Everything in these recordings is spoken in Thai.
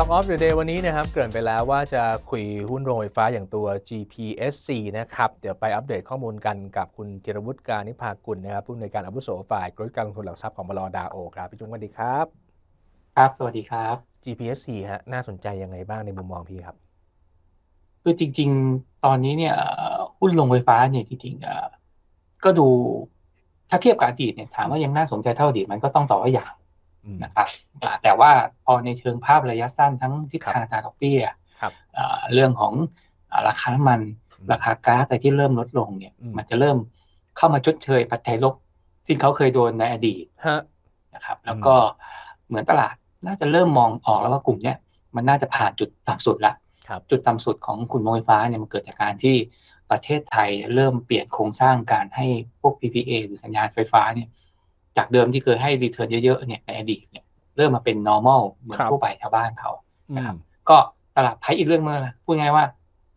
Stock of the Day วันนี้นะครับ เกริ่นไปแล้วว่าจะคุยหุ้นโรงไฟฟ้าอย่างตัว GPSC นะครับ เดี๋ยวไปอัปเดตข้อมูลกันกับคุณจิรวุฒิการนิพากุลนะครับผู้อำนวยการอาวุโสฝ่ายกลยุทธ์การลงทุนหลักทรัพย์ของบลดาโอครับพี่จุ้งสวัสดีครับ ครับ สวัสดีครับ GPSC ฮะน่าสนใจยังไงบ้างในมุมมองพี่ครับคือจริง ๆ ตอนนี้เนี่ยเอ่อหุ้นโรงไฟฟ้าเนี่ยจริงๆเอ่อก็ดูถ้าเทียบกับอดีตเนี่ยถามว่ายังน่าสนใจเท่าอดีตมันก็ต้องตอบว่าอย่างอืม นะครับอ่าแต่ว่าพอในเชิงภาพระยะสั้นทั้งทิศทางอัตราดอกเบี้ยครับอ่าเรื่องของอ่าราคาน้ำมันอืมราคาก๊าซอะไรที่เริ่มลดลงเนี่ยอืมมันจะเริ่มเข้ามาชดเชยปัจจัยลบที่เขาเคยโดนในอดีตฮะนะครับ แล้วก็เหมือนตลาดน่าจะเริ่มมองออกแล้วว่ากลุ่มเนี้ยมันน่าจะผ่านจุดต่ำสุดละครับจุดต่ำสุดของกลุ่มโรงไฟฟ้าเนี่ยมันเกิดจากการที่ประเทศไทยเริ่มเปลี่ยนโครงสร้างการให้พวก PPA หรือสัญญาณไฟฟ้าเนี่ย จากเดิมที่เคยให้รีเทิร์นเยอะๆเนี่ยในอดีตเนี่ยเริ่มมาเป็น normal เหมือนครับทั่วไปชาวบ้านเขาอืนะครับมก็ตลาดไพ่อีกเรื่องนึงนะพูดง่ายๆว่า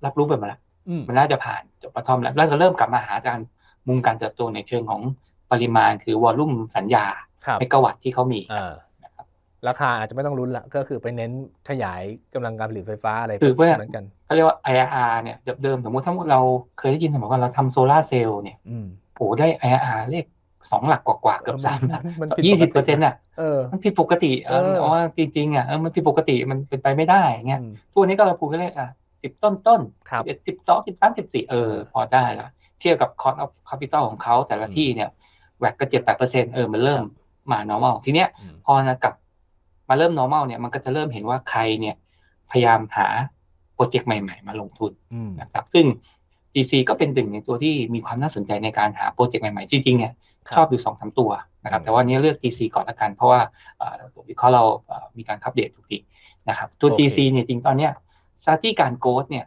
รับรู้ไปหมดแล้วอืมมันน่าจะผ่านจุดปฐมแล้วแล้วก็เริ่มกลับมาหาการมุมการเติบโตในเชิงของปริมาณคือวอลลุ่มสัญญาครับเมกะวัตต์ที่เขามีอ่านะครับราคาอาจจะไม่ต้องลุ้นละก็คือไปเน้นขยายกำลังการผลิตไฟฟ้าอะไรคือว่าเหมือนกันเขาเรียกว่า IRR เนี่ยเดิมๆสมมติถ้าเราเคยได้ยินสมมติว่าเราทำโซลาร์เซลล์เนี่ยอืมโอ้ได้ IRR เลข สองหลักกว่าๆเกือบสามหลักมันผิดยี่สิบปเปอร์กเซ็นติต์อะเออมันผิดปกติเออเออเพราะว่าจริงๆอะเออมันผิดปกติมันเป็นไปไม่ได้เงี้ยอืมทุกวันนี้ก็เราพูดกันเลขอะสิบต้นต้นครับสิบเอ็ดสิบสองสิบสามสิบสี่เออ พอได้ละเทียบกับ cost of capital ของเขาแต่ละที่เนี่ยแหวกก็เจ็ดแปดเปอร์เซ็นต์เออมันเริ่มมา normal ทีเนี้ยอืมพอนะกลับมาเริ่ม normal เนี่ยมันก็จะเริ่มเห็นว่าใครเนี่ย พยายามหาโปรเจกต์ใหม่ ๆ มาลงทุนอืมนะครับซึ่ง DC ก็เป็นหนึ่งในตัวที่มีความน่าสนใจในการหาโปรเจกต์ใหม่ๆ จริงๆเนี่ยครับ ชอบอยู่สองสามตัวนะครับอืมแต่ว่านี้เลือก DC ก่อนละกัน เพราะว่าเอ่อตัววิเคราะห์เราเอ่อมีการคัปเดตทุกทีนะครับตัวโอเค DC เนี่ยจริงตอนเนี้ยซาตี้การโกดเนี่ย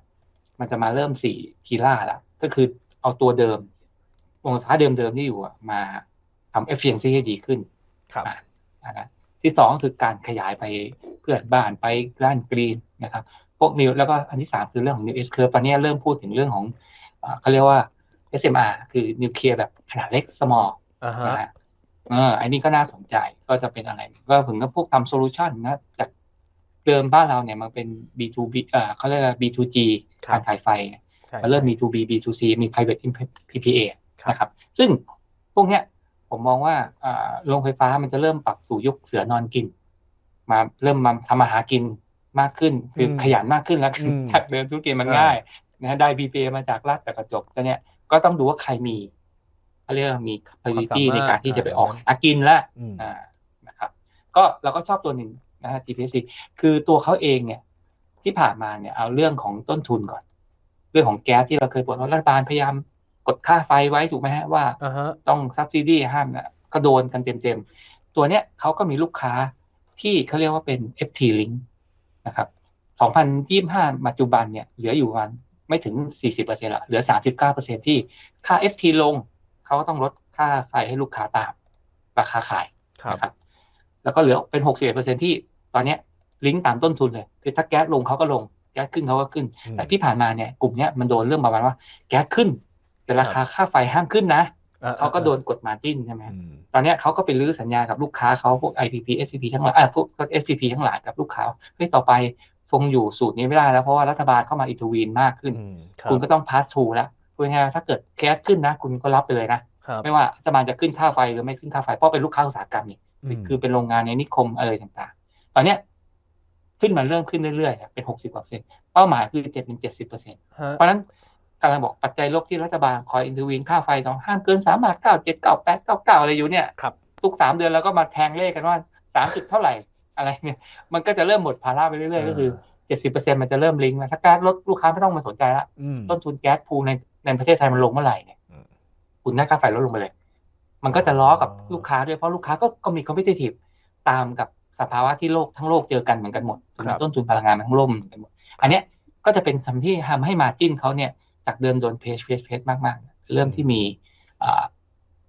มันจะมาเริ่มสี่คีล่าละก็คือเอาตัวเดิมวงศาเดิมๆที่อยู่อะมาทำ efficiency ให้ดีขึ้นครับอะอันนั้นที่สองก็คือการขยายไปเพื่อนบ้านไปด้านกรีนนะครับ พวกนิวแล้วก็อันที่สามคือเรื่องของ new S curve ตอนนี้เริ่มพูดถึงเรื่องของอ่าเขาเรียกว่า SMR คือนิวเคลียร์แบบขนาดเล็ก small อ่าฮะนะฮะเอออันนี้ก็น่าสนใจก็จะเป็นอะไร ก็ถึงกับพวกทำโซลูชันนะจากเดิมบ้านเราเนี่ยมันเป็น B2B เอ่อเขาเรียกว่า B2G ครับการขายไฟเนี่ยใช่มันเริ่มมี 2B B2C มี private PPA นะครับ ซึ่งพวกเนี้ยผมมองว่าอ่าโรงไฟฟ้ามันจะเริ่มปรับสู่ยุคเสือนอนกิน มาเริ่มมาทำมาหากินมากขึ้น คือขยันมากขึ้นแล้วคือจากเดิมธุรกิจมันง่ายนะได้ PPA มาจากรัฐแต่กระจกแต่เนี้ยก็ต้องดูว่าใครมี เขาเรียกว่ามี capacity ในการที่จะไปออกหากินแล้วอืมอ่านะครับ ก็เราก็ชอบตัวหนึ่งนะฮะ GPC คือตัวเขาเองเนี่ย ที่ผ่านมาเนี่ยเอาเรื่องของต้นทุนก่อน เรื่องของแก๊สที่เราเคยปวดรัฐบาลพยายามกดค่าไฟไว้ถูกไหมฮะว่าอ่าฮะต้อง subsidy ห้ามนะก็โดนกันเต็มๆ ตัวเนี้ยเขาก็มีลูกค้าที่เขาเรียกว่าเป็น FT link นะครับ 2025ปัจจุบันเนี่ยเหลืออยู่ประมาณไม่ถึง 40%ละเหลือ 39%ที่ค่า FT ลง เขาก็ต้องลดค่าไฟให้ลูกค้าตาม ราคาขายครับนะครับ แล้วก็เหลือเป็น61%ที่ตอนเนี้ยลิงก์ตามต้นทุนเลย คือถ้าแก๊สลงเขาก็ลง แก๊สขึ้นเขาก็ขึ้นอืมแต่ที่ผ่านมาเนี่ยกลุ่มเนี้ยมันโดนเรื่องประมาณว่า แก๊สขึ้น แต่ราคาค่าไฟห้ามขึ้นนะอ่เขาก็โดนกดมาจิ้นใช่ไหมอืมตอนเนี้ยเขาก็ไปรื้อสัญญากับลูกค้าเขาพวก IPP SCP ทั้งหลายอ่าพวก SPP ทั้งหลายกับลูกค้าเฮ้ยต่อไปทรงอยู่สูตรนี้ไม่ได้แล้วเพราะว่ารัฐบาลเข้ามาอินทวีนมากขึ้นอืมรับคุณก็ต้องพาสทูแล้ว พูดง่ายๆถ้าเกิดแก๊สขึ้นนะ คุณก็รับไปเลยนะครับไม่ว่ารัฐบาลจะขึ้นค่าไฟหรือไม่ขึ้นค่าไฟ เพราะเป็นลูกค้าอุตสาหกรรมนี่มคือเป็นโรงงานในนิคมอะไรต่างๆ ตอนเนี้ยขึ้นมาเริ่มขึ้นเรื่อยๆ เป็นหกสิบกว่าเปอร์เซ็นต์เป้าหมายคือเจ็ดถึงเจ็ดสิบเปอร์เซ็นต์ฮะเพราะฉะนั้นกำลังบอกปัจจัยลบที่รัฐบาลคอยอินทวีนค่าไฟต้องห้ามเกินสามบาทเก้าเจ็ดเก้าแปดเก้าเก้าอะไรอยู่เนี่ยครับทุกสามเดือนเราก็มาแทงเลขกันว่าสามจุดเท่าไหร่อะไรเนี่ยมันก็จะเริ่มหมดภาระไปเรื่อยๆ ก็คือเจ็ดสิบเปอร์เซ็นต์มันจะเริ่มลิงก์แล้วถ้าการลดลูกค้าไม่ต้องมาสนใจละอืมต้นทุนแก๊สพูลใน ในประเทศไทยมันลงเมื่อไหร่เนี่ยอืมคุณได้ค่าไฟลดลงไปเลย มันก็จะล้อกับลูกค้าด้วยเพราะลูกค้าก็ก็มี competitive ตามกับสภาวะที่โลกทั้งโลกเจอกันเหมือนกันหมดครับต้นทุนพลังงานมันทั้งโลกเหมือนกันหมด อันเนี้ยก็จะเป็นทำที่ทำให้มาจิ้นเขาเนี่ย จากเดิมโดนเพจเพจเพจมากๆ เริ่มที่มีอ่า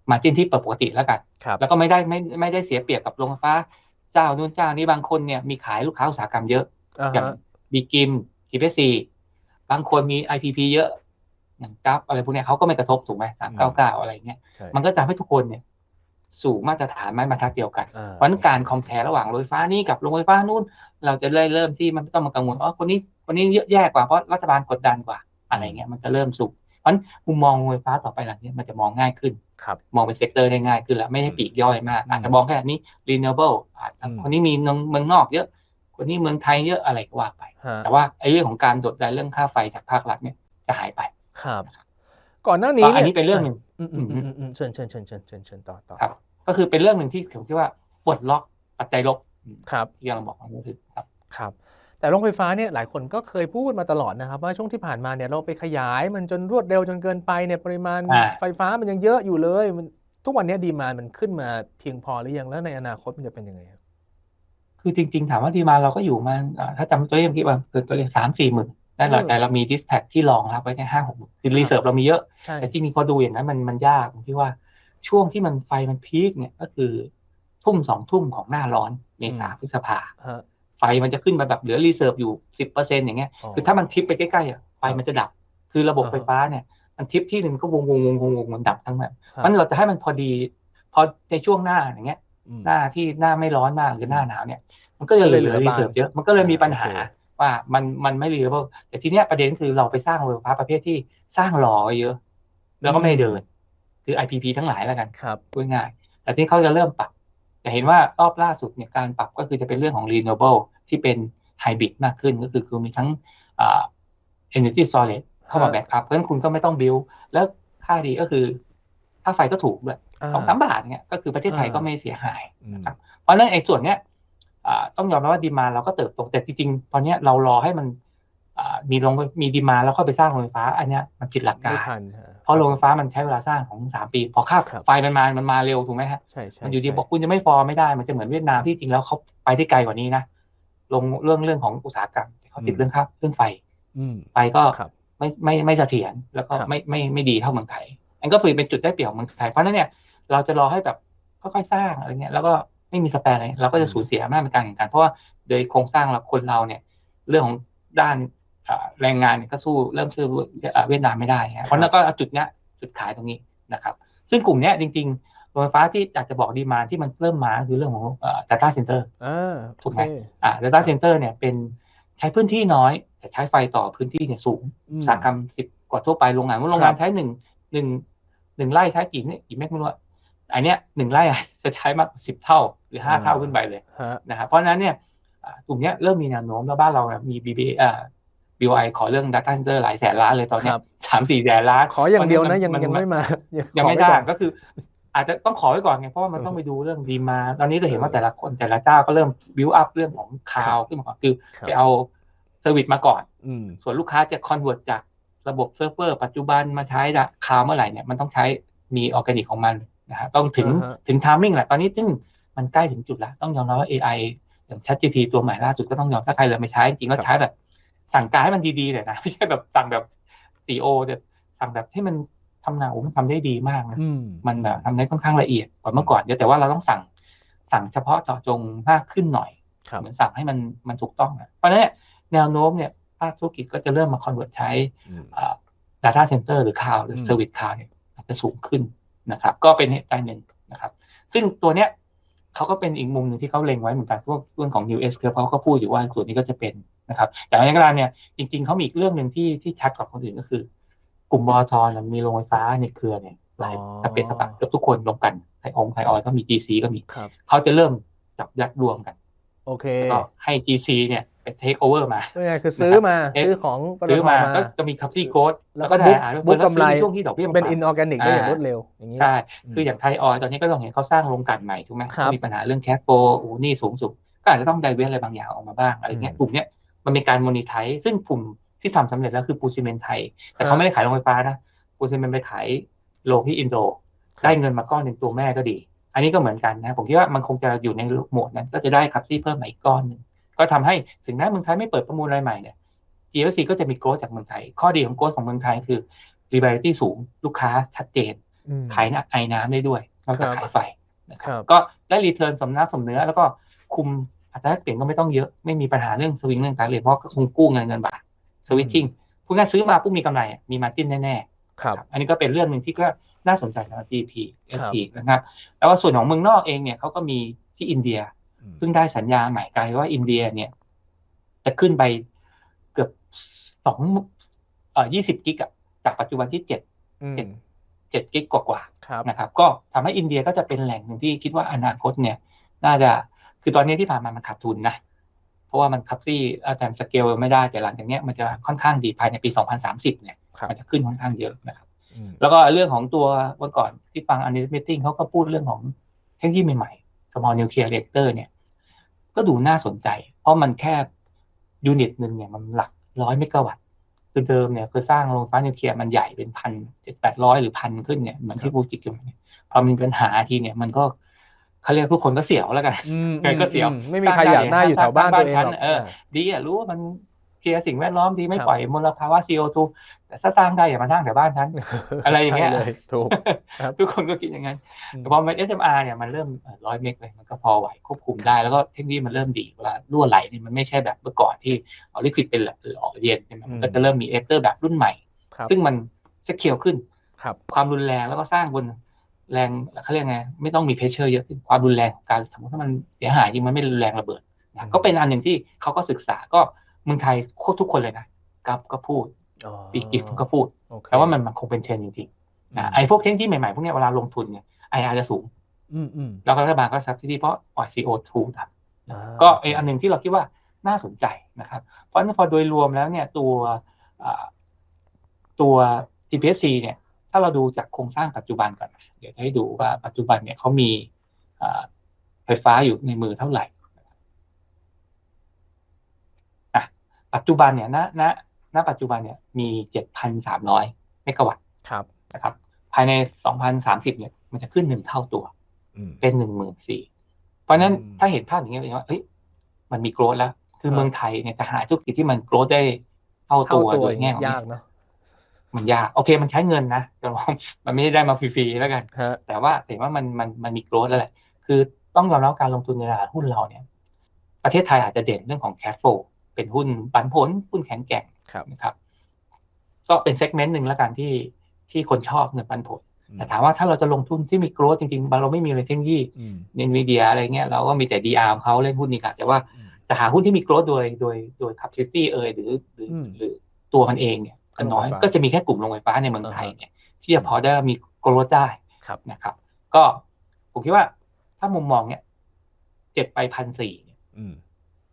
มาจิ้นที่ปกติแล้วกันครับแล้วก็ไม่ได้ไม่ไม่ได้เสียเปรียบกับโรงไฟฟ้า เจ้านู้นเจ้านี้บางคนเนี่ยมีขายลูกค้าอุตสาหกรรมเยอะอ่าอย่างฮะบีกิมทีพีซีบางคนมี IPP เยอะ อย่างกับอะไรพวกเนี้ยเขาก็ไม่กระทบถูกไหมสามเก้าเก้าอะไรเงี้ยใช่มันก็จะทำให้ทุกคนเนี่ย สู่มาตรฐานไม้บรรทัดเดียวกันอ่าเพราะฉะนั้นการคอมเพลระหว่างโรงไฟฟ้านี่กับโรงไฟฟ้านู่น เราจะเริ่มเริ่มที่มันไม่ต้องมากังวลอ๋อคนนี้คนนี้เยอะแย่กว่าเพราะรัฐบาลกดดันกว่าอะไรเงี้ยมันจะเริ่มสุกเพราะฉะนั้นมุมมองโรงไฟฟ้าต่อไปหลังเนี้ยมันจะมองง่ายขึ้นครับมองเป็นเซกเตอร์ได้ง่ายขึ้นแล้วไม่ได้ปลีกย่อยมาก อาจจะมองแค่นี้ renewable อาจจะอืมคนนี้มีเมืองเมืองนอกเยอะ คนนี้เมืองไทยเยอะอะไรก็ว่าไปฮะแต่ว่าไอ้เรื่องของการดดดันเรื่องค่าไฟจากภาครัฐเนี่ยจะหายไป ครับ ก่อนหน้านี้อันยนี้เป็นเรื่องหนึ่งอืมอืมอืมอืมอืมเชิญเชิญเชิญเชิญเชิญเชิญต่อต่อครับ ก็คือเป็นเรื่องหนึ่งที่ผมคิดว่าปลดล็อกปัจจัยลบครับที่กำลังบอกก็คือครับครับ แต่โรงไฟฟ้าเนี่ยหลายคนก็เคยพูดมาตลอดนะครับ ว่าช่วงที่ผ่านมาเนี่ยเราไปขยายมันจนรวดเร็วจนเกินไปเนี่ยปริมาณอ่าไฟฟ้ามันยังเยอะอยู่เลยมันทุกวันนี้ดีมานมันขึ้นมาเพียงพอหรือยังแล้วในอนาคตมันจะเป็นยังไงครับคือจริง ๆ ถามว่าดีมาเราก็อยู่มาเอ่อถ้าจำตัวเลขเมื่อกี้ว่าคือตัวเลขสามสี่หมื่น นั่นแหละอืมแต่เรามีดิสแท็กที่รองรับไว้แค่ห้าหกหมื่นคือรีเซิร์ฟเรามีเยอะใช่แต่จริงๆพอดูอย่างนั้นมันมันยากตรงที่ว่าช่วงที่มันไฟมันพีคเนี่ยก็คือทุ่มสองทุ่มของหน้าร้อนเมษาพฤษภาฮะไฟมันจะขึ้นมาแบบเหลือรีเซิร์ฟอยู่สิบเปอร์เซ็นต์อย่างเงี้ยอ๋อคือถ้ามันทิปไปใกล้ๆอะไฟมันจะดับ คือระบบอ่าฮะไฟฟ้าเนี่ย มันทิปที่หนึ่งก็วงวงวงวงวงมันดับทั้งแบบครับมันเราจะให้มันพอดีพอในช่วงหน้าอย่างเงี้ยอืมหน้าที่หน้าไม่ร้อนมากหรือหน้าหนาวเนี่ย มันก็จะเหลือก็เลยเหลือรีเซิร์ฟเยอะมันก็เลยมีปัญหาโอเค ว่ามันมันไม่รีเซิร์ฟแต่ทีเนี้ยประเด็นคือเราไปสร้างโรงไฟฟ้าประเภทที่สร้างหล่อไว้เยอะ แล้วก็ไม่เดิน คือ IPP ทั้งหลายแล้วกันครับพูดง่ายๆแต่ที่เขาจะเริ่มปรับจะเห็นว่ารอบล่าสุดเนี่ยการปรับก็คือจะเป็นเรื่องของ renewable ที่เป็นไฮบริดมากขึ้นก็คือคือมีทั้งอ่า energy storage เข้ามาฮะแบ็กอัพเพราะฉะนั้นคุณก็ไม่ต้องบิลแล้วค่าดีก็คือค่าไฟก็ถูกด้วยอ่าสองสามบาทเนี่ยก็คือประเทศไทยอ่าก็ไม่เสียหายอืมเพราะฉะนั้นไอ้ส่วนเนี้ยอ่า ต้องยอมรับว่าดีมาเราก็เติบโตแต่จริงๆ ตอนเนี้ยเรารอให้มันอ่ามีลงมีดีมาแล้วค่อยไปสร้างโรงไฟฟ้า อันเนี้ยมันผิดหลักกาไม่รทันฮะเพราะโรงไฟฟ้ามันใช้เวลาสร้างของสามปี พอค่าครับไฟมันมามันมาเร็วถูกไหมฮะใช่ใช่มันอยู่ดีใช่บอกคุณจะไม่ฟอร์ไม่ได้มันจะเหมือนเวียดนามที่จริงแล้วเขาไปได้ไกลกว่านี้นะลงเรื่องเรื่องของอุตสาหกรรมเขาติดเรื่องค่าเรื่องไฟอืมไฟก็ครับไม่ไม่ไม่เสถียรแล้วก็ครับไม่ไม่ไม่ดีเท่าเมืองไทยอันก็คือเป็นจุดได้เปรียบของเมืองไทยเพราะฉะนั้นเนี่ยเราจะรอให้แบบค่อยๆสร้างอะไรเงี้ยแล้วก็ ไม่มีสแปรอะไรเราก็จะสูญเสียมากในการแข่งขันเพราะว่าโดยโครงสร้างเราคนเราเนี่ย เรื่องของด้านเอ่อแรงงานเนี่ยก็สู้เริ่มสู้เอ่อเวียดนามไม่ได้ฮะเพราะฉะนั้นก็เอาจุดเนี้ยจุดขายตรงนี้นะครับ ซึ่งกลุ่มเนี้ยจริงๆโรงไฟฟ้าที่อยากจะบอกดีมาที่มันเริ่มมาคือเรื่องของเอ่อ data center อ่าถูโอกเคไหมอ่า data center เนี่ยเป็นใช้พื้นที่น้อย แต่ใช้ไฟต่อพื้นที่เนี่ยสูงอืมอุตสาหกรรมสิบกว่าทั่วไปโรงงานว่าโรงงานใช้หนึ่งหนึ่งหนึ่งไร่ใช้กี่เนี่ยกี่เมกไม่รู้ อะอันเนี้ยหนึ่งไร่อะจะใช้มากสิบเท่า หรือห้าอ่าเท่าขึ้นไปเลยฮะนะครับเพราะฉะนั้นเนี่ยอ่ากลุ่มเนี้ยเริ่มมีแนวโน้มแล้วบ้านเราเนี่ยมี BBA อ่า BOI ขอเรื่อง data center หลายแสนล้านเลยตอนเนี้คยรับสามสี่แสนล้าน ขออย่างเดียวนะยังมันยังไม่มา ยัยังไม่ขอได้ว้ก่อนก็คือ อาจจะต้องขอไว้ก่อนไงเพราะว่ามันเออต้องไปดูเรื่องดีมา ตอนนี้จะเห็นว่าเออแต่ละคนแต่ละเจ้าก็เริ่มบิวอัพเรื่องของคลาวขึ้นมาก่อนคือครับไปเอาเซอร์วิสมาก่อนอืมส่วนลูกค้าจะคอนเวิร์ตจากระบบเซิร์ฟเวอร์ปัจจุบันมาใช้คลาวเมื่อไหร่เนี่ยมันต้องใช้มีออร์แกนิกของมัน นะฮะต้องถึงอ่าฮะถึงทามมิ่งแหละตอนนี้ซึ่งมันใกล้ถึงจุดแล้วต้องยอมรับว่า AI อย่าง ChatGPT ตัวใหม่ล่าสุดก็ต้องยอมถ้าใครเลยไม่ใช้จริงๆก็ใช้แบบ สั่งการให้มันดีๆเลยนะไม่ใช่แบบสั่งแบบซีโอแบบสั่งแบบให้มันทำงานโอ้มันทำได้ดีมากนะอืมมันแบบทำได้ค่อนข้างละเอียดกว่าเมื่อก่อนเยอะแต่ว่าเราต้องสั่งสั่งเฉพาะเจาะจงมากขึ้นหน่อยครับเหมือนสั่งให้มันมันถูกต้องอะเพราะฉะนั้นเนี่ยแนวโน้มเนี่ยภาคธุรกิจก็จะเริ่มมาคอนเวิร์ตใช้อืมอ่า data center หรือ cloud หรืออืม service cloud เนี่ยอาจจะสูงขึ้น นะครับ ก็เป็นเหตุการณ์หนึ่งนะครับ ซึ่งตัวเนี้ยเขาก็เป็นอีกมุมหนึ่งที่เขาเล็งไว้เหมือนกันพวกเรื่องของ New S Curve เขาก็พูดอยู่ว่าส่วนนี้ก็จะเป็นนะครับ แต่ในกรณีเนี่ยจริงๆเขามีอีกเรื่องหนึ่งที่ที่ชัดกว่าคนอื่นก็คือ กลุ่มบอทอนมีโรงไฟฟ้าในเครือเนี่ยหลายอ๋อสเปซสปะเกือบทุกคนรวมกันไทยองค์ไทยออยก็มี GC ก็มีครับเขาจะเริ่มจับยัดรวมกัน โอเคแล้วก็ให้ GC เนี่ย เป็นเทคโอเวอร์มาก็ไงคือซื้อมาเอ๊ะซื้อของปตทซื้อมาก็จะมีคับซี่โค้ดแล้แล้ววก็ก็ได้บุ๊กอ่านบุ๊กแล้วซื้อกำไรในช่วงที่ดอกเบี้ยมันเป็นต่ำอินออร์แกนิกได้อย่างอ่ารวดเร็วอย่างนี้ใช่อืมคืออย่างไทยออยตอนนี้ก็ต้องเห็นเขาสร้างโรงกลั่นใหม่ถูกไหมครับก็มีปัญหาเรื่องแคสโปโอ้โหหนี่สูงสุด ก็อาจจะต้องไดเวสอะไรบางอย่างออกมาบ้างอะไรเงี้ยอืมกลุ่มเนี้ยมันเป็นการมอนิไทซึ่งกลุ่มที่ทำสำเร็จแล้วคือปูซิเมนไทย แต่ครัเขาบไม่ได้ขายโรงไฟฟ้านะปูซิเมนไปขายโรงที่อินโด ได้เงินมาก้อนหนึ่งตัวแม่ก็ดี อันนี้ก็เหมือนกันนะผมคิดว่ามันคงจะอยู่ในโหมดนั้น ก็จะได้คับซี่เพิ่มมาอีกก้อนหนึ่ง ก็ทำให้ถึงแม้เมืองไทยไม่เปิดประมูลรายใหม่เนี่ย GFC ก็จะมีโกลจากเมืองไทย ข้อดีของโกลของเมืองไทยคือ reliability สูง ลูกค้าชัดเจนอืมขายไอ้น้ำได้ด้วยนอกจากครับขายไฟนะคครัรับบก็ได้รีเทิร์นสมน้ำสมเนื้อ แล้วก็คุมอัตราแลกเปลี่ยนก็ไม่ต้องเยอะ ไม่มีปัญหาเรื่องสวิงเรื่องการเรียนเพราะก็คงกู้เงินเงินบาทสวิตชิ่งพูดง่ายๆซื้อมาปุ๊บมีกำไรอะมีมาจิ้นแน่ครับ อันนี้ก็เป็นเรื่องหนึ่งที่ก็น่าสนใจสำหรับ GPSC นะครับ แล้วว่าส่วนของเมืองนอกเองเนี่ยเขาก็มีที่อินเดียอืม เพิ่งได้สัญญาใหม่กลายว่าอินเดียเนี่ย จะขึ้นไปเกือบสองเอ่อยี่สิบกิกอะจากปัจจุบันที่เจ็ดอืมเจ็ดเจ็ดกิกกว่าๆครับนะครับ ก็ทำให้อินเดียก็จะเป็นแหล่งหนึ่งที่คิดว่าอนาคตเนี่ย น่าจะคือตอนนี้ที่ผ่านมามันขาดทุนนะเพราะว่ามันคับซี่แต่สเกลไม่ได้แต่หลังจากเนี้ยมันจะค่อนข้างดีภายในปี 2030 เนี่ยครับมันจะขึ้นค่อนข้างเยอะนะครับอืมแล้วก็เรื่องของตัววันก่อนที่ฟังอันนี้มิ팅เขาก็พูดเรื่องของเทคโนโลยีใหม่ๆ small nuclear reactor เนี่ย ก็ดูน่าสนใจ เพราะมันแค่ยูนิตหนึ่งเนี่ยมันหลักร้อยเมกะวัตต์คือเดิมเนี่ยคือสร้างโรงไฟฟ้านิวเคลียร์มันใหญ่เป็นพันเจ็ดแปดร้อยหรือพันขึ้นเนี่ยเหมือนที่บูจิกอยู่เนี่ยพอมีปัญหาทีเนี่ยมันก็เขาเรียกทุกคนก็เสียวแล้วกันอืมใครก็เสียวอืมไม่มีใครอยากได้อยู่แถวบ้านตัวเองหรอกเออดีอะรู้ว่ามัน เคลียร์สิ่งแวดล้อมดีไม่ครับปล่อยมลภาวะ CO2 แต่ถ้าสร้างได้อย่ามาสร้างแถวบ้านฉันอะไรอย่างเงี้ยใช่เลยถูกครับทุกคนก็คิดอย่างนั้นอืมแต่พอมัน SMR เนี่ยมันเริ่มร้อยเมกเลยมันก็พอไหวควบคุมได้แล้วก็เทคโนโลยีมันเริ่มดีเวลารั่วไหลเนี่ยมันไม่ใช่แบบเมื่อก่อนที่เอาลิควิดเป็นหล่อเย็นใช่ไหมมันก็จะเริ่มมีเอเตอร์แบบรุ่นใหม่ครับซึ่งมันเซ็กเคียวขึ้นครับความรุนแรงแล้วก็สร้างบนแรงเขาเรียกไงไม่ต้องมีเพชเชอร์เยอะขึ้นความรุนแรงของการสมมติถ้ามันเสียหายจริงมันไม่รุนแรงระเบิดอืมนะก็เป็นอันหนึ่งที่เขาก็ศึกษาก็ เมืองไทยโคตรทุกคนเลยนะกับก็พูดอ๋อปีกิฟก็พูดโอเคแต่ว่ามันมันคงเป็นเทรนด์จริงๆนะไอ้พวกเทคโนโลยีใหม่ๆพวกเนี้ยเวลาลงทุนเนี่ยไออาร์จะสูงอืมอืมแล้วก็รัฐบาลก็ซับซิดีเพราะปล่อย CO2 ทอ่าำก็ไออันหนึ่งที่เราคิดว่าน่าสนใจนะครับ เพราะฉะนั้นพอโดยรวมแล้วเนี่ยตัวอ่าตัว GPSC เนี่ยถ้าเราดูจากโครงสร้างปัจจุบันก่อนนะเดี๋ยวจะให้ดูว่าปัจจุบันเนี่ยเขามีอ่าไฟฟ้าอยู่ในมือเท่าไหร่อะ ปัจจุบันเนี่ยณณณปัจจุบันเนี่ยมี7,300เมกะวัตต์ครับนะครับ ภายใน2030เนี่ยมันจะขึ้นหนึ่งเท่าตัวอืมเป็นหนึ่งหมื่นสี่เพราะฉะนั้นอืมถ้าเห็นภาพอย่างนี้เลยว่าเฮ้ยมันมีโกรธแล้ว คือครับเมืองไทยเนี่ยจะหาธุรกิจที่มันโกรธได้เท่าเท่าตัวตัวโดยแง่ของยากเนาะมันยากโอเคมันใช้เงินนะแต่ว่ามันไม่ได้มาฟรีๆแล้วกันฮะแต่ว่าเห็นว่ามันมันมันมีโกรธแล้วแหละ คือต้องยอมรับการลงทุนในตลาดหุ้นเราเนี่ย ประเทศไทยอาจจะเด่นเรื่องของ cash flow เป็นหุ้นปันผลหุ้นแข็งแกร่งครับนะครับ ก็เป็นเซกเมนต์หนึ่งแล้วกันที่ที่คนชอบเงินปันผลอืมแต่ถามว่าถ้าเราจะลงทุนที่มีโกรธจริงๆเราไม่มีเลยเทคโนโลยีอืมเนวีเดียอะไรเงี้ยเราก็มีแต่ DR ของเขาเล่นหุ้นนี่ค่ะแต่ว่าอืมจะหาหุ้นที่มีโกรธโดยโดยโดย capacity เอยหรือหรืออมหรือตัวมันเองเนี่ยก็น้อยโรงไฟฟ้าก็จะมีแค่กลุ่มโรงไฟฟ้าในเมืองไทยอ่าฮะเนี่ย ที่จะพอได้มีโกรธได้ครับนะครับ ก็ผมคิดว่าถ้ามุมมองเนี่ยเจ็ดไปพันสี่เนี่ยอืม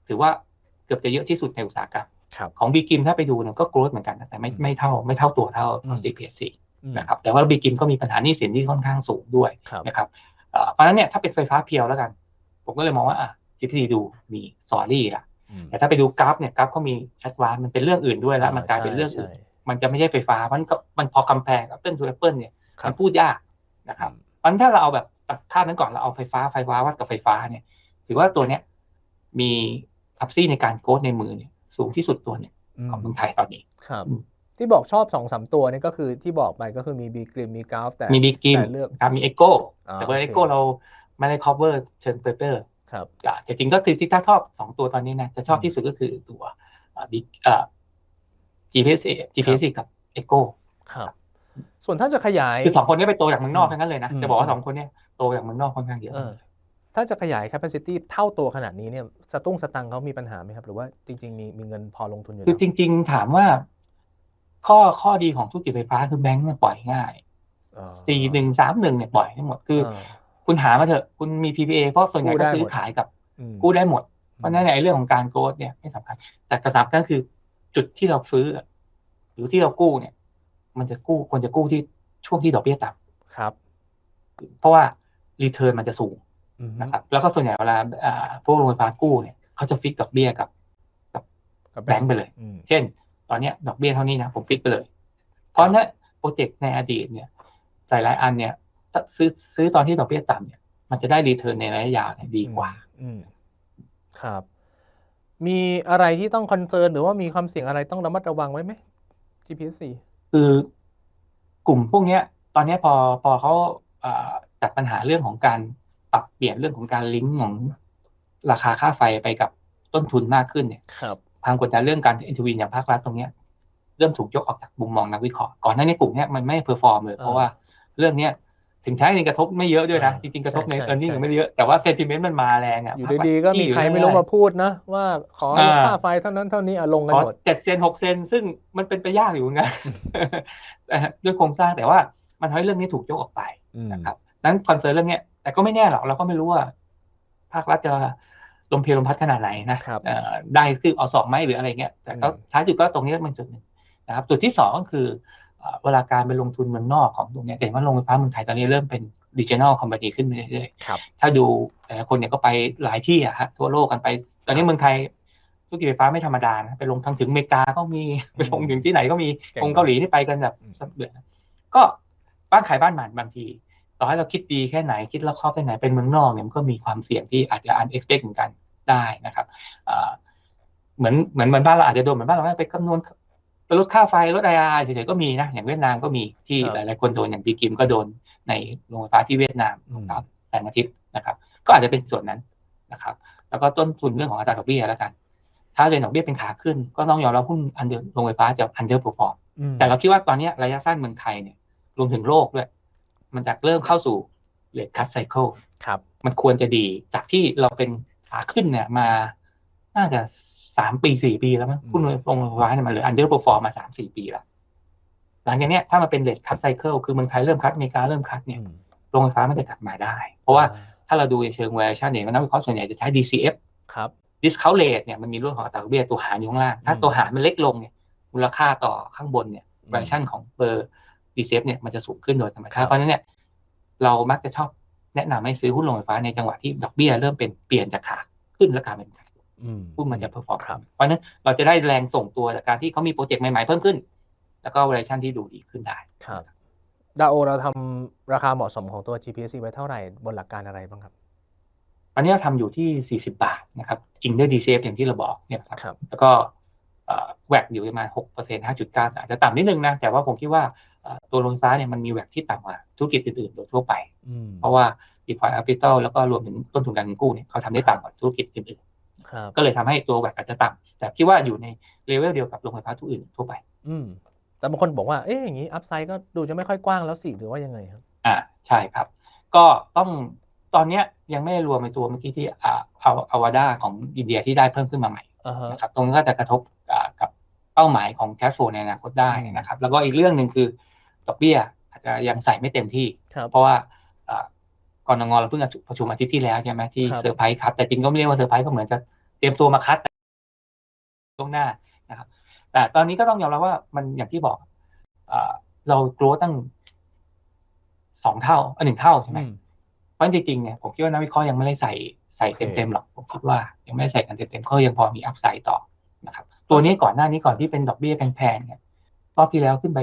ถือว่าเกือบจะเยอะที่สุดในอุตสาหกรรมครับของบีกิมถ้าไปดูเนี่ยก็โกรธเหมือนกันนะแต่ไม่อืมไม่เท่าไม่เท่าตัวเท่าอืม CPSC อืมนะครับแต่ว่าบีกิมก็มีปัญหาหนี้สินที่ค่อนข้างสูงด้วยครับนะครับเอ่อเพราะฉะนั้นเนี่ยถ้าเป็นไฟฟ้าเพียวแล้วกัน ผมก็เลยมองว่าอะ GPD ดูมีสอรี่ละอืมแต่ถ้าไปดูกราฟเนี่ยกราฟเขามีแอดวานมันเป็นเรื่องอื่นด้วยแล้ว มันกลายเป็นเรื่องอื่นใช่มันจะไม่ใช่ไฟฟ้ามันก็มันพอคำแพงกับเปิ้ลทูแอปเปิลเนี่ยครับมันพูดยากนะครับเพราะฉะนั้นถ้าเราเอาแบบตัดภาพนั้นก่อนเราเอาไฟฟ้าไฟฟ้าวัดกับไฟฟ้าเนี่ย ถือว่าตัวเนี้ยมี ทับซี่ในการโค้ดในมือเนี่ยสูงที่สุดตัวเนี่ยอืมของเมืองไทยตอนนี้ครับอืมที่บอกชอบสองสามตัวนี่ก็คือที่บอกไปก็คือมีบีกริมมีกราฟแต่มีบีกิมแต่เลือกครับมีเอโก้อ่าแต่เบอร์โอเอเคโก้เราไม่ได้ cover เชิงเปเปอร์ครับอะแต่จริงก็คือที่ถ้าชอบสองตัวตอนนี้นะจะชอบที่สุดก็คือตัวบิ๊กเอ่อ GPS GPS กับ Echo ครับส่วนถ้าจะขยายคือสองคนนี้ไปโตจากเมืองนอกอืมทั้งนั้นเลยนะอืมจะบอกว่าสองคนเนี้โตจากเมืองนอกค่อนข้างเยอะเออ ถ้าจะขยาย capacity เท่าตัวขนาดนี้เนี่ยสตุ้งสตังค์เขามีปัญหาไหมครับ หรือว่าจริง ๆ มีมีเงินพอลงทุนอยู่คือแล้วจริง ๆ ถามว่า ข้อข้อดีของธุรกิจไฟฟ้าคือแบงก์มันปล่อยง่ายอ๋อสี่หนึ่งสามหนึ่งเนี่ยปล่อยได้หมดคือเออคุณหามาเถอะคุณมี PPA เพราะส่วนใหญ่กู้ก็ได้ซื้อหมดขายกับอืมกู้ได้หมด เพราะฉะนั้นในเรื่องของการโกดเนี่ยไม่สำคัญ แต่กระสับก็คือจุดที่เราซื้อหรือที่เรากู้เนี่ย มันจะกู้ควรจะกู้ที่ช่วงที่ดอกเบี้ยต่ครับำเพราะว่ารีเทิร์นมันจะสูงอืม นะครับแล้วก็ส่วนใหญ่เวลาอ่าพวกโรงไฟฟ้ากู้เนี่ยเขาจะฟิกดอกเบี้ยกับ กับแบงก์ไปเลยอืมเช่น ตอนเนี้ยดอกเบี้ยเท่านี้นะผมฟิกไปเลย เพราะฉะนั้นโปรเจกต์ในอดีตเนี่ยหลายๆอันเนี่ยถ้าซื้อซื้อตอนที่ดอกเบี้ยต่ำเนี่ย มันจะได้รีเทิร์นในระยะยาวเนี่ยดีกว่า อืมครับ มีอะไรที่ต้องคอนเซิร์นหรือว่ามีความเสี่ยงอะไรต้องระมัดระวังไว้ไหม GPSC คือกลุ่มพวกเนี้ย ตอนเนี้ยพอพอเขาอ่าจัดปัญหาเรื่องของการ ปรับเปลี่ยนเรื่องของการลิงก์ของราคาค่าไฟไปกับต้นทุนมากขึ้นเนี่ยครับทางกดดันเรื่องการอินทวินอย่างภาครัฐตรงเนี้ยริ่มถูกยกออกจากมุมมองนักวิเคราะห์ก่อนหน้านี้กลุ่มเนี้ยมันไม่เพอร์ฟอร์มเลย เพราะว่าเรื่องเนี้ยถึงท้ายจริงกระทบไม่เยอะด้วยนะอ่าจริงๆกระทบในใช่ใช่เออร์เน็งใช่ไม่ได้เยอะแต่ว่าเซนติเมนต์มันมาแรงอะอยู่ากว่าดีๆก็มีที่ใครไม่รู้มาพูดนะ ว่าขออ่าค่าไฟเท่านั้นเท่านี้อะลงกันขอหมดเจ็ดเซนหกเซนซึ่งมันเป็นไปยากอยู่ไงนะฮะด้วยโครงสร้างแต่ว่ามันทำให้เรื่องนี้ถูกยกออกไปอืมนะครับนั้นคอนเซิร์นเรื่องเนี้ย แต่ก็ไม่แน่หรอกเราก็ไม่รู้ว่า ภาครัฐจะลมเพลลมพัดขนาดไหนนะครับเอ่อได้คือเอาสองไหมหรืออะไรเงี้ย แต่ก็อืมท้ายสุดก็ตรงนี้เป็นจุดหนึ่งนะครับจุดที่สองก็คือเอ่อเวลาการไปลงทุนเมืองนอกของตรงเนี้ยจะเห็นว่าโรงไฟฟ้าเมืองไทยตอนนี้เริ่มเป็นดิจิทัลคอมพานีขึ้นไปเรื่อยๆครับถ้าดูแต่ละคนเนี่ยก็ไปหลายที่อะฮะทั่วโลกกันไป ตอนนี้เมืองไทยธุรกิจไฟฟ้าไม่ธรรมดานะไปลงทางถึงอเมริกาก็มีไปลงถึงที่ไหนก็มีเก่งองค์เกาหลีนี่ไปกันแบบอืมสับเดือนก็บ้านขายบ้านหมันบางที ต่อให้เราคิดดีแค่ไหนคิดรอบคอบแค่ไหนเป็นเมืองนอกเนี่ยมันก็มีความเสี่ยงที่อาจจะอันเอ็กซ์เพเหมือนกันได้นะครับอ่าเหมือนเหมือนเหมือนบ้านเราอาจจะโดนเหมือนบ้านเราไม่ไปคำนวณไปลดค่าไฟลดไออาร์เฉยๆก็มีนะ อย่างเวียดนามก็มีที่ครับหลายๆคนโดนอย่างบีกิมก็โดนในโรงไฟฟ้าที่เวียดนามอืมครับแสงอาทิตย์นะครับ ก็อาจจะเป็นส่วนนั้นนะครับ แล้วก็ต้นทุนเรื่องของอัตราดอกเบี้ยแล้วกัน ถ้าเดนดอกเบี้ยเป็นขาขึ้น ก็ต้องยอมรับหุ้นอันเดอร์โรงไฟฟ้าจะอันเดอร์เพอร์ฟอร์มอืมแต่เราคิดว่าตอนเนี้ยระยะสั้นเมืองไทยเนี่ยรวมถึงโลกด้วย มันจะเริ่มเข้าสู่เลทคัตไซเคิลครับ มันควรจะดีจากที่เราเป็นขาขึ้นเนี่ยมา น่าจะสามปีสี่ปีแล้วมั้งอืมหุ้นโรงไฟฟ้าเนี่ยมันเหลืออันเดอร์เพอร์ฟอร์มมาสามสี่ปีแล้วหลังจากเนี้ยถ้ามันเป็นเลทคัตไซเคิลคือเมืองไทยเริ่มคัดอเมริกาเริ่มคัดเนี่ยอืมโรงไฟฟ้ามันจะกลับมาได้ เพราะว่าถ้าเราดูในเชิง valuation เนี่ยนักวิเคราะห์ส่วนใหญ่จะใช้ DCF ครับ discount rate เนี่ยมันมีเรื่องของอัตราดอกเบี้ยตัวหารอยู่ข้างล่าง ถ้าอืมตัวหารมันเล็กลงเนี่ยมูลค่าต่อข้างบนเนี่ยอืม valuation ของเบอร์ DCF เนี่ยมันจะสูงขึ้นโดยธรรมครัชาติบเพราะฉะนั้นเนี่ยเรามักจะชอบแนะนำให้ซื้อหุ้นโรงไฟฟ้าในจังหวะที่ดอกเบี้ยเริ่มเป็นเปลี่ยนจากขาขึ้นแล้วกลายเป็นขาลงอืมหุ้นมันจะ perform ครับเพราะฉะนั้นเราจะได้แรงส่งตัวจากการที่เขามีโปรเจกต์ใหม่ๆเพิ่มขึ้น แล้วก็ valuation ที่ดูดีขึ้นได้ครับดาโอเราทำราคาเหมาะสมของตัว GPC ไว้เท่าไหร่บนหลักการอะไรบ้างครับตอนนี้เราทำอยู่ที่ 40 บาทนะครับอิงด้วย DCF อย่างที่เราบอกเนี่ยครับครับแล้วก็ แวกอยู่ประมาณ6%เปอร์เซ็นต์5.9อาจจะต่ำนิดนึงนะ แต่ว่าผมคิดว่าเอ่อตัวโรงไฟฟ้าเนี่ยมันมีแวกที่ต่ำกว่าธุรกิจอื่นๆโดยทั่วไปอืมเพราะว่า DeFi Capital แล้วก็รวมถึงต้นทุนการเงินกู้เนี่ยเขาทำได้ต่ำกว่าธุรกิจอื่นครับๆก็เลยทำให้ตัวแวกอาจจะต่ำแต่คิดว่าอยู่ในเลเวลเดียวกับโรงไฟฟ้าทุกอื่นทั่วไป อืมแต่บางคนบอกว่าเอ๊ะอย่างนี้อัพไซด์ก็ดูจะไม่ค่อยกว้างแล้วสิหรือว่ายังไงครับอ่าใช่ครับ ก็ต้องตอนเนี้ยยังไม่ได้รวมในตัวเมื่อกี้ที่อ่าเอาอวาดาของอินเดียที่ได้เพิ่มขึ้นมาใหม่อ่าฮะนะครับตรงนี้ก็จะกระทบอ่ากับ เป้าหมายของ cash flow ในอนาคตได้นะครับ แล้วก็อีกเรื่องหนึ่งคือดอกเบี้ยอาจจะยังใส่ไม่เต็มที่ครับเพราะว่าอ่ากรงเราเพิ่งประชุมอาทิตย์ที่แล้วใช่ไหมที่ครับเซอร์ไพรส์ครับแต่จริงก็ไม่เรียกว่าเซอร์ไพรส์ก็เหมือนจะเตรียมตัวมาคัดตรงหน้านะครับ แต่ตอนนี้ก็ต้องยอมรับว่ามันอย่างที่บอกอ่าเราโกรธตั้งสองเท่าอันหนึ่งเท่าใช่ไหมอืมเพราะจริงๆเนี่ยผมคิดว่านักวิเคราะห์ยังไม่ได้ใส่ใส่โอเคเต็มๆหรอกผมคิดว่ายังไม่ได้ใส่กันเต็มๆเขายังพอมีอัพไซด์ต่อนะครับ ตัวนี้ก่อนหน้านี้ก่อนที่เป็นดอกเบี้ยแพงๆเนี่ยรอบที่แล้วขึ้นไป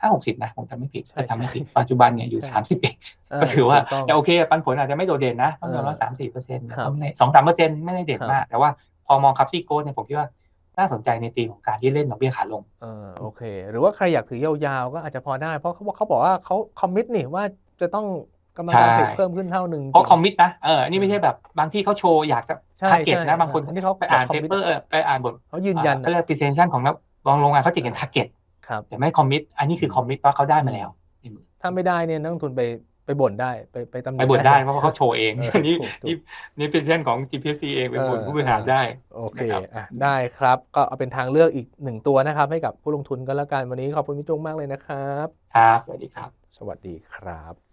ห้าหกสิบนะผมจำไม่ผิดใช่ถ้าจำไม่ผิดใช่ปัจจุบันเนี่ยอยู่ใช่สามสิบเองเออก็ถือว่าถูต้องแต่โอเค ปันผลอาจจะไม่โดดเด่นนะต้องยอมรับเออสามสี่เปอร์เซ็นต์ครับสองสามเปอร์เซ็นต์ไม่ได้เด่นครับมาก แต่ว่าพอมองคับซี่โก้เนี่ยผมคิดว่าน่าสนใจในธีมของการที่เล่นดอกเบี้ยขาลงเออโอเค หรือว่าใครอยากถือยาวๆ ก็อาจจะพอได้ เพราะเขาบอกเขาบอกว่าเขาคอมมิตนี่ว่าจะต้อง กำลังการผลิตใช่เพิ่มขึ้นเท่าหนึ่งเพราะจงคอมมิตนะเอออันนี้ไม่ใช่แบบบางที่เขาโชว์อยากจะใช่ทาร์เก็ตใช่นะบางคนอันนี้เขาไปอ่านบอกเป commit เปอร์ไปอ่านบทเขายืนยันเขาเรียก presentation ของนักรองโรงงานเขาจะเขียน target ครับแต่ไม่คอมมิตอันนี้คือคอมมิตว่าเขาได้มาแล้วถ้าไม่ได้เนี่ยนักลงทุนไปไปบ่นได้ไปไปตำหนิไปบ่นได้เพราะว่าเขาโชว์เองเอออันนี้ถูกถูกนี่นี่เป็นเรื่องของ GPC เองเป็นบ่นเออผู้บริหารได้ โอเคนะครับอะได้ครับ ก็เอาเป็นทางเลือกอีกหนึ่งตัวนะครับ ให้กับผู้ลงทุนก็แล้วกันวันนี้ขอบคุณพี่จุ้งมากเลยนะครับ ครับ สวัสดีครับ สวัสดีครับ